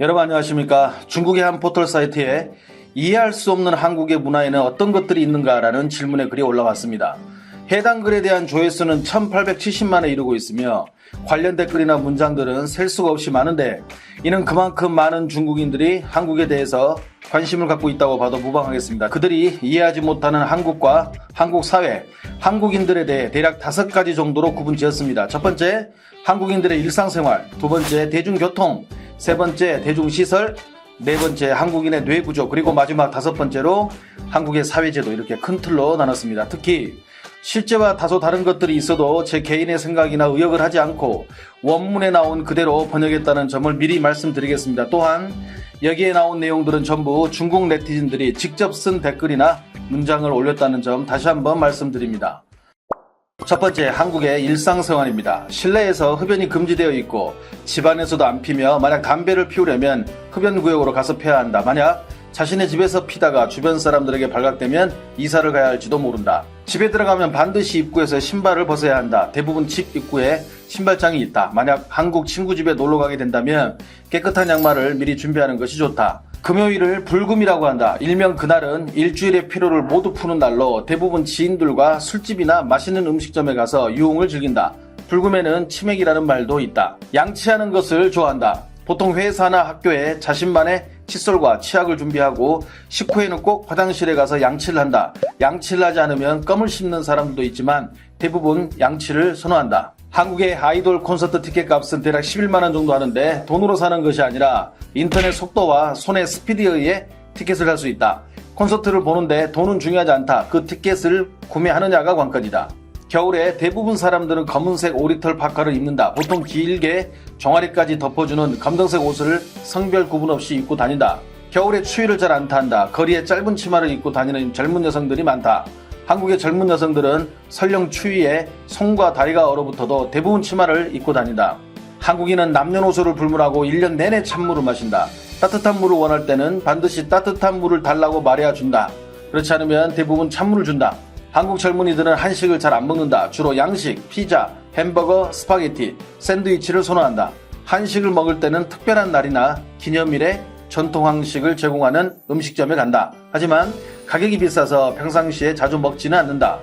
여러분 안녕하십니까. 중국의 한 포털 사이트에 이해할 수 없는 한국의 문화에는 어떤 것들이 있는가라는 질문의 글이 올라왔습니다. 해당 글에 대한 조회수는 1870만에 이르고 있으며 관련 댓글이나 문장들은 셀 수가 없이 많은데 이는 그만큼 많은 중국인들이 한국에 대해서 관심을 갖고 있다고 봐도 무방하겠습니다. 그들이 이해하지 못하는 한국과 한국 사회, 한국인들에 대해 대략 다섯 가지 정도로 구분 지었습니다. 첫 번째, 한국인들의 일상생활. 두 번째, 대중교통. 세 번째, 대중시설. 네 번째, 한국인의 뇌구조. 그리고 마지막 다섯 번째로 한국의 사회제도. 이렇게 큰 틀로 나눴습니다. 특히 실제와 다소 다른 것들이 있어도 제 개인의 생각이나 의역을 하지 않고 원문에 나온 그대로 번역했다는 점을 미리 말씀드리겠습니다. 또한 여기에 나온 내용들은 전부 중국 네티즌들이 직접 쓴 댓글이나 문장을 올렸다는 점 다시 한번 말씀드립니다. 첫 번째, 한국의 일상생활입니다. 실내에서 흡연이 금지되어 있고 집안에서도 안 피며 만약 담배를 피우려면 흡연구역으로 가서 피워야 한다. 만약 자신의 집에서 피다가 주변 사람들에게 발각되면 이사를 가야 할지도 모른다. 집에 들어가면 반드시 입구에서 신발을 벗어야 한다. 대부분 집 입구에 신발장이 있다. 만약 한국 친구 집에 놀러 가게 된다면 깨끗한 양말을 미리 준비하는 것이 좋다. 금요일을 불금이라고 한다. 일명 그날은 일주일의 피로를 모두 푸는 날로 대부분 지인들과 술집이나 맛있는 음식점에 가서 유흥을 즐긴다. 불금에는 치맥이라는 말도 있다. 양치하는 것을 좋아한다. 보통 회사나 학교에 자신만의 칫솔과 치약을 준비하고 식후에는 꼭 화장실에 가서 양치를 한다. 양치를 하지 않으면 껌을 씹는 사람들도 있지만 대부분 양치를 선호한다. 한국의 아이돌 콘서트 티켓 값은 대략 11만원 정도 하는데 돈으로 사는 것이 아니라 인터넷 속도와 손의 스피드에 의해 티켓을 살 수 있다. 콘서트를 보는데 돈은 중요하지 않다. 그 티켓을 구매하느냐가 관건이다. 겨울에 대부분 사람들은 검은색 오리털 파카를 입는다. 보통 길게 종아리까지 덮어주는 검정색 옷을 성별 구분 없이 입고 다닌다. 겨울에 추위를 잘 안 탄다. 거리에 짧은 치마를 입고 다니는 젊은 여성들이 많다. 한국의 젊은 여성들은 설령 추위에 손과 다리가 얼어붙어도 대부분 치마를 입고 다닌다. 한국인은 남녀노소를 불문하고 1년 내내 찬물을 마신다. 따뜻한 물을 원할 때는 반드시 따뜻한 물을 달라고 말해야 준다. 그렇지 않으면 대부분 찬물을 준다. 한국 젊은이들은 한식을 잘 안 먹는다. 주로 양식, 피자, 햄버거, 스파게티, 샌드위치를 선호한다. 한식을 먹을 때는 특별한 날이나 기념일에 전통 한식을 제공하는 음식점에 간다. 하지만 가격이 비싸서 평상시에 자주 먹지는 않는다.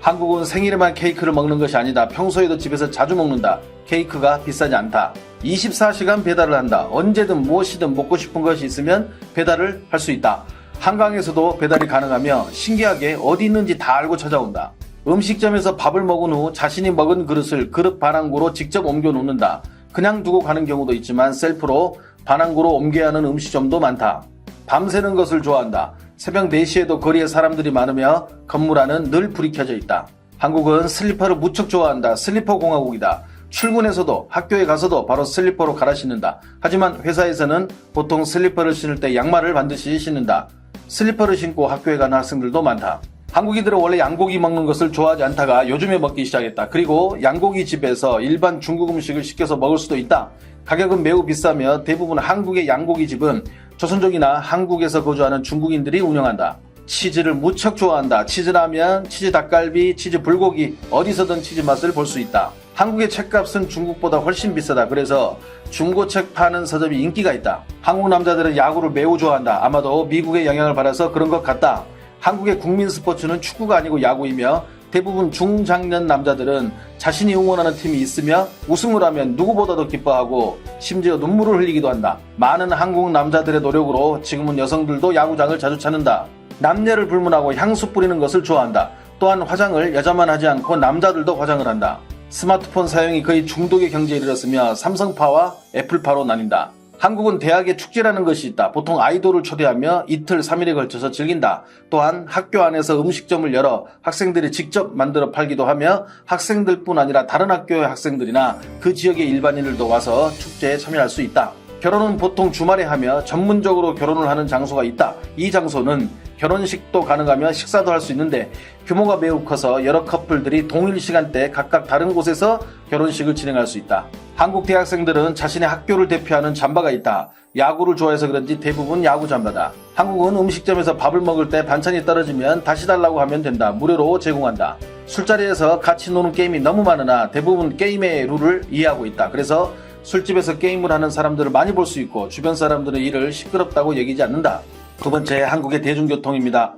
한국은 생일에만 케이크를 먹는 것이 아니다. 평소에도 집에서 자주 먹는다. 케이크가 비싸지 않다. 24시간 배달을 한다. 언제든 무엇이든 먹고 싶은 것이 있으면 배달을 할 수 있다. 한강에서도 배달이 가능하며 신기하게 어디 있는지 다 알고 찾아온다. 음식점에서 밥을 먹은 후 자신이 먹은 그릇을 그릇 반항구로 직접 옮겨 놓는다. 그냥 두고 가는 경우도 있지만 셀프로 반항구로 옮겨야 하는 음식점도 많다. 밤새는 것을 좋아한다. 새벽 4시에도 거리에 사람들이 많으며 건물 안은 늘 불이 켜져 있다. 한국은 슬리퍼를 무척 좋아한다. 슬리퍼 공화국이다. 출근해서도 학교에 가서도 바로 슬리퍼로 갈아 신는다. 하지만 회사에서는 보통 슬리퍼를 신을 때 양말을 반드시 신는다. 슬리퍼를 신고 학교에 가는 학생들도 많다. 한국인들은 원래 양고기 먹는 것을 좋아하지 않다가 요즘에 먹기 시작했다. 그리고 양고기 집에서 일반 중국 음식을 시켜서 먹을 수도 있다. 가격은 매우 비싸며 대부분 한국의 양고기 집은 조선족이나 한국에서 거주하는 중국인들이 운영한다. 치즈를 무척 좋아한다. 치즈라면, 치즈 닭갈비, 치즈 불고기, 어디서든 치즈 맛을 볼 수 있다. 한국의 책값은 중국보다 훨씬 비싸다. 그래서 중고책 파는 서점이 인기가 있다. 한국 남자들은 야구를 매우 좋아한다. 아마도 미국의 영향을 받아서 그런 것 같다. 한국의 국민 스포츠는 축구가 아니고 야구이며 대부분 중장년 남자들은 자신이 응원하는 팀이 있으며 우승을 하면 누구보다도 기뻐하고 심지어 눈물을 흘리기도 한다. 많은 한국 남자들의 노력으로 지금은 여성들도 야구장을 자주 찾는다. 남녀를 불문하고 향수 뿌리는 것을 좋아한다. 또한 화장을 여자만 하지 않고 남자들도 화장을 한다. 스마트폰 사용이 거의 중독의 경지에 이르렀으며 삼성파와 애플파로 나뉜다. 한국은 대학에 축제라는 것이 있다. 보통 아이돌을 초대하며 이틀, 3일에 걸쳐서 즐긴다. 또한 학교 안에서 음식점을 열어 학생들이 직접 만들어 팔기도 하며 학생들뿐 아니라 다른 학교의 학생들이나 그 지역의 일반인들도 와서 축제에 참여할 수 있다. 결혼은 보통 주말에 하며 전문적으로 결혼을 하는 장소가 있다. 이 장소는 결혼식도 가능하며 식사도 할 수 있는데 규모가 매우 커서 여러 커플들이 동일 시간대 각각 다른 곳에서 결혼식을 진행할 수 있다. 한국 대학생들은 자신의 학교를 대표하는 잠바가 있다. 야구를 좋아해서 그런지 대부분 야구 잠바다. 한국은 음식점에서 밥을 먹을 때 반찬이 떨어지면 다시 달라고 하면 된다. 무료로 제공한다. 술자리에서 같이 노는 게임이 너무 많으나 대부분 게임의 룰을 이해하고 있다. 그래서 술집에서 게임을 하는 사람들을 많이 볼 수 있고 주변 사람들은 이를 시끄럽다고 여기지 않는다. 두 번째, 한국의 대중교통입니다.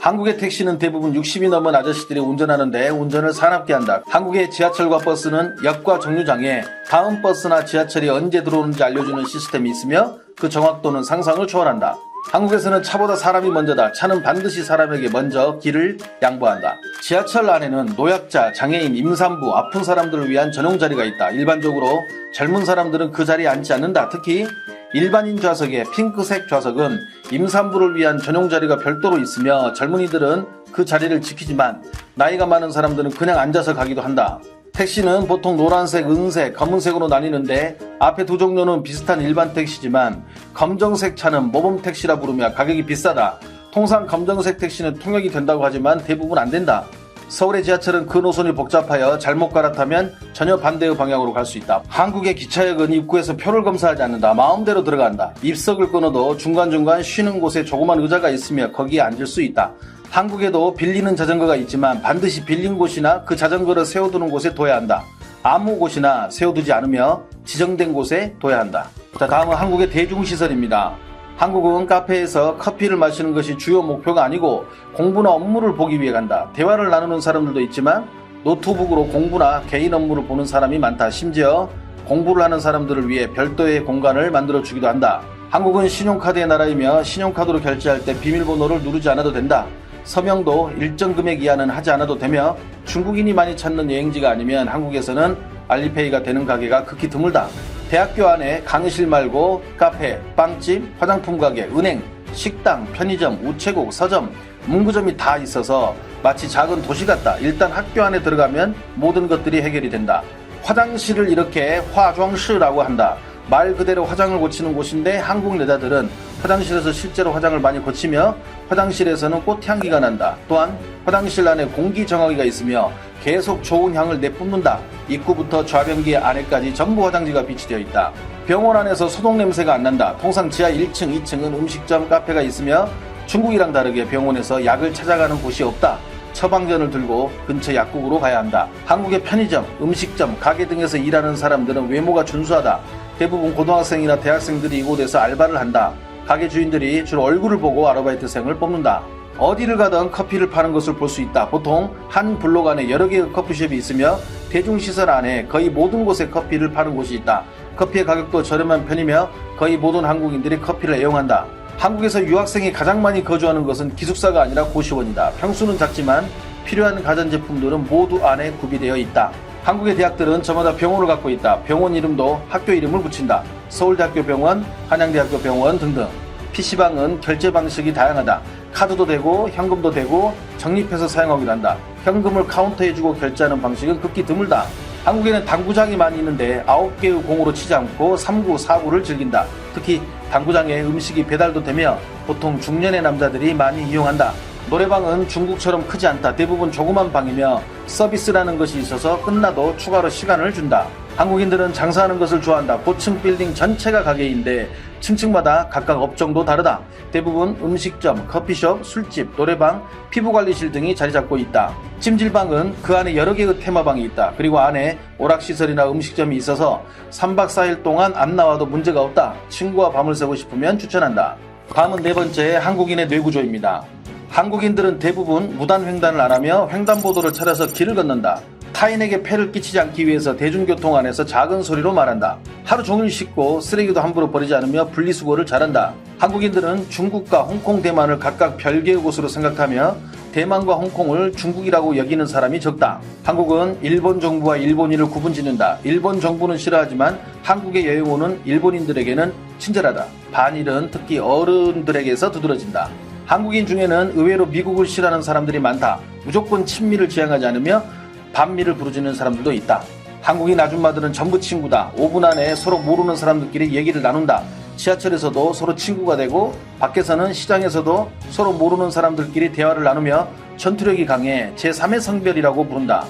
한국의 택시는 대부분 60이 넘은 아저씨들이 운전하는데 운전을 사납게 한다. 한국의 지하철과 버스는 역과 정류장에 다음 버스나 지하철이 언제 들어오는지 알려주는 시스템이 있으며 그 정확도는 상상을 초월한다. 한국에서는 차보다 사람이 먼저다. 차는 반드시 사람에게 먼저 길을 양보한다. 지하철 안에는 노약자, 장애인, 임산부, 아픈 사람들을 위한 전용 자리가 있다. 일반적으로 젊은 사람들은 그 자리에 앉지 않는다. 특히 일반인 좌석의 핑크색 좌석은 임산부를 위한 전용 자리가 별도로 있으며 젊은이들은 그 자리를 지키지만 나이가 많은 사람들은 그냥 앉아서 가기도 한다. 택시는 보통 노란색, 은색, 검은색으로 나뉘는데 앞에 두 종류는 비슷한 일반 택시지만 검정색 차는 모범 택시라 부르며 가격이 비싸다. 통상 검정색 택시는 통역이 된다고 하지만 대부분 안 된다. 서울의 지하철은 그 노선이 복잡하여 잘못 갈아타면 전혀 반대의 방향으로 갈 수 있다. 한국의 기차역은 입구에서 표를 검사하지 않는다. 마음대로 들어간다. 입석을 끊어도 중간중간 쉬는 곳에 조그만 의자가 있으며 거기에 앉을 수 있다. 한국에도 빌리는 자전거가 있지만 반드시 빌린 곳이나 그 자전거를 세워두는 곳에 둬야 한다. 아무 곳이나 세워두지 않으며 지정된 곳에 둬야 한다. 자, 다음은 한국의 대중시설입니다. 한국은 카페에서 커피를 마시는 것이 주요 목표가 아니고 공부나 업무를 보기 위해 간다. 대화를 나누는 사람들도 있지만 노트북으로 공부나 개인 업무를 보는 사람이 많다. 심지어 공부를 하는 사람들을 위해 별도의 공간을 만들어 주기도 한다. 한국은 신용카드의 나라이며 신용카드로 결제할 때 비밀번호를 누르지 않아도 된다. 서명도 일정 금액 이하는 하지 않아도 되며 중국인이 많이 찾는 여행지가 아니면 한국에서는 알리페이가 되는 가게가 극히 드물다. 대학교 안에 강의실 말고 카페, 빵집, 화장품 가게, 은행, 식당, 편의점, 우체국, 서점, 문구점이 다 있어서 마치 작은 도시 같다. 일단 학교 안에 들어가면 모든 것들이 해결이 된다. 화장실을 이렇게 화장실이라고 한다. 말 그대로 화장을 고치는 곳인데 한국 여자들은 화장실에서 실제로 화장을 많이 고치며 화장실에서는 꽃향기가 난다. 또한 화장실 안에 공기 정화기가 있으며 계속 좋은 향을 내뿜는다. 입구부터 좌변기 안에까지 전부 화장지가 비치되어 있다. 병원 안에서 소독 냄새가 안 난다. 통상 지하 1층, 2층은 음식점, 카페가 있으며 중국이랑 다르게 병원에서 약을 찾아가는 곳이 없다. 처방전을 들고 근처 약국으로 가야 한다. 한국의 편의점, 음식점, 가게 등에서 일하는 사람들은 외모가 준수하다. 대부분 고등학생이나 대학생들이 이곳에서 알바를 한다. 가게 주인들이 주로 얼굴을 보고 아르바이트생을 뽑는다. 어디를 가든 커피를 파는 것을 볼 수 있다. 보통 한 블록 안에 여러 개의 커피숍이 있으며 대중시설 안에 거의 모든 곳에 커피를 파는 곳이 있다. 커피의 가격도 저렴한 편이며 거의 모든 한국인들이 커피를 애용한다. 한국에서 유학생이 가장 많이 거주하는 것은 기숙사가 아니라 고시원이다. 평수는 작지만 필요한 가전제품들은 모두 안에 구비되어 있다. 한국의 대학들은 저마다 병원을 갖고 있다. 병원 이름도 학교 이름을 붙인다. 서울대학교 병원, 한양대학교 병원 등등. PC방은 결제 방식이 다양하다. 카드도 되고 현금도 되고 적립해서 사용하기도 한다. 현금을 카운터에 주고 결제하는 방식은 극히 드물다. 한국에는 당구장이 많이 있는데 9개의 공으로 치지 않고 3구, 4구를 즐긴다. 특히 당구장에 음식이 배달도 되며 보통 중년의 남자들이 많이 이용한다. 노래방은 중국처럼 크지 않다. 대부분 조그만 방이며 서비스라는 것이 있어서 끝나도 추가로 시간을 준다. 한국인들은 장사하는 것을 좋아한다. 고층 빌딩 전체가 가게인데 층층마다 각각 업종도 다르다. 대부분 음식점, 커피숍, 술집, 노래방, 피부관리실 등이 자리 잡고 있다. 찜질방은 그 안에 여러 개의 테마방이 있다. 그리고 안에 오락시설이나 음식점이 있어서 3박 4일 동안 안 나와도 문제가 없다. 친구와 밤을 새고 싶으면 추천한다. 다음은 네 번째 한국인의 뇌구조입니다. 한국인들은 대부분 무단 횡단을 안 하며 횡단보도를 찾아서 길을 걷는다. 타인에게 폐를 끼치지 않기 위해서 대중교통 안에서 작은 소리로 말한다. 하루 종일 씻고 쓰레기도 함부로 버리지 않으며 분리수거를 잘한다. 한국인들은 중국과 홍콩, 대만을 각각 별개의 곳으로 생각하며 대만과 홍콩을 중국이라고 여기는 사람이 적다. 한국은 일본 정부와 일본인을 구분 짓는다. 일본 정부는 싫어하지만 한국의 여행 오는 일본인들에게는 친절하다. 반일은 특히 어른들에게서 두드러진다. 한국인 중에는 의외로 미국을 싫어하는 사람들이 많다. 무조건 친미를 지향하지 않으며 반미를 부르짖는 사람들도 있다. 한국인 아줌마들은 전부 친구다. 5분 안에 서로 모르는 사람들끼리 얘기를 나눈다. 지하철에서도 서로 친구가 되고 밖에서는 시장에서도 서로 모르는 사람들끼리 대화를 나누며 전투력이 강해 제3의 성별이라고 부른다.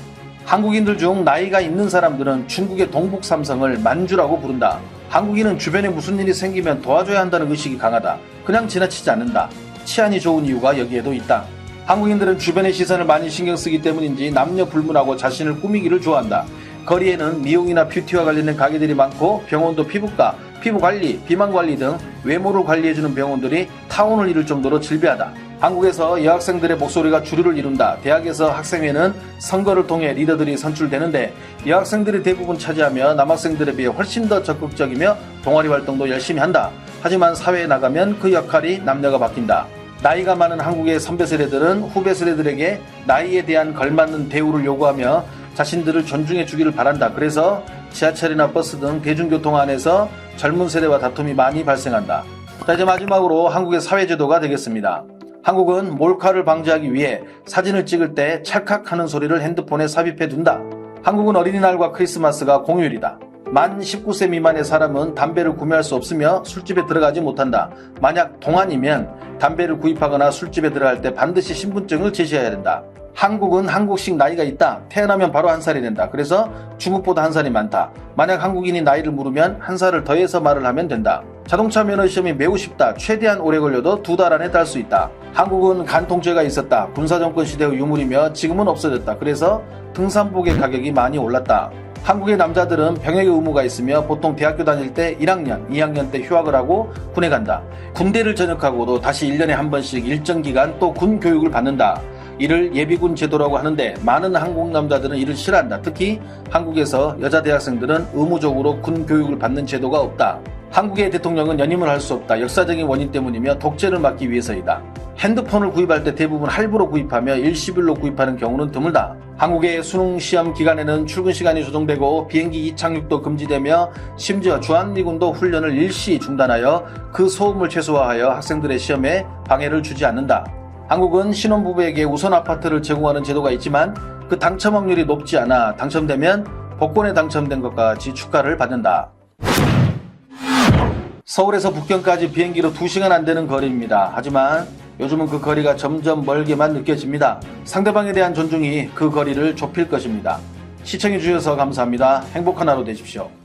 한국인들 중 나이가 있는 사람들은 중국의 동북 삼성을 만주라고 부른다. 한국인은 주변에 무슨 일이 생기면 도와줘야 한다는 의식이 강하다. 그냥 지나치지 않는다. 치안이 좋은 이유가 여기에도 있다. 한국인들은 주변의 시선을 많이 신경 쓰기 때문인지 남녀 불문하고 자신을 꾸미기를 좋아한다. 거리에는 미용이나 뷰티와 관련된 가게들이 많고 병원도 피부과, 피부관리, 비만관리 등 외모를 관리해주는 병원들이 타운을 이룰 정도로 질비하다. 한국에서 여학생들의 목소리가 주류를 이룬다. 대학에서 학생회는 선거를 통해 리더들이 선출되는데 여학생들이 대부분 차지하며 남학생들에 비해 훨씬 더 적극적이며 동아리 활동도 열심히 한다. 하지만 사회에 나가면 그 역할이 남녀가 바뀐다. 나이가 많은 한국의 선배 세대들은 후배 세대들에게 나이에 대한 걸맞는 대우를 요구하며 자신들을 존중해 주기를 바란다. 그래서 지하철이나 버스 등 대중교통 안에서 젊은 세대와 다툼이 많이 발생한다. 자, 이제 마지막으로 한국의 사회제도가 되겠습니다. 한국은 몰카를 방지하기 위해 사진을 찍을 때 찰칵하는 소리를 핸드폰에 삽입해 둔다. 한국은 어린이날과 크리스마스가 공휴일이다. 만 19세 미만의 사람은 담배를 구매할 수 없으며 술집에 들어가지 못한다. 만약 동안이면 담배를 구입하거나 술집에 들어갈 때 반드시 신분증을 제시해야 된다. 한국은 한국식 나이가 있다. 태어나면 바로 한 살이 된다. 그래서 중국보다 한 살이 많다. 만약 한국인이 나이를 물으면 한 살을 더해서 말을 하면 된다. 자동차 면허 시험이 매우 쉽다. 최대한 오래 걸려도 두 달 안에 딸 수 있다. 한국은 간통죄가 있었다. 군사정권 시대의 유물이며 지금은 없어졌다. 그래서 등산복의 가격이 많이 올랐다. 한국의 남자들은 병역의 의무가 있으며 보통 대학교 다닐 때 1학년, 2학년 때 휴학을 하고 군에 간다. 군대를 전역하고도 다시 1년에 한 번씩 일정 기간 또 군 교육을 받는다. 이를 예비군 제도라고 하는데 많은 한국 남자들은 이를 싫어한다. 특히 한국에서 여자 대학생들은 의무적으로 군 교육을 받는 제도가 없다. 한국의 대통령은 연임을 할 수 없다. 역사적인 원인 때문이며 독재를 막기 위해서이다. 핸드폰을 구입할 때 대부분 할부로 구입하며 일시불로 구입하는 경우는 드물다. 한국의 수능 시험 기간에는 출근 시간이 조정되고 비행기 이착륙도 금지되며 심지어 주한미군도 훈련을 일시 중단하여 그 소음을 최소화하여 학생들의 시험에 방해를 주지 않는다. 한국은 신혼부부에게 우선 아파트를 제공하는 제도가 있지만 그 당첨 확률이 높지 않아 당첨되면 복권에 당첨된 것과 같이 축하를 받는다. 서울에서 북경까지 비행기로 2시간 안 되는 거리입니다. 하지만 요즘은 그 거리가 점점 멀게만 느껴집니다. 상대방에 대한 존중이 그 거리를 좁힐 것입니다. 시청해주셔서 감사합니다. 행복한 하루 되십시오.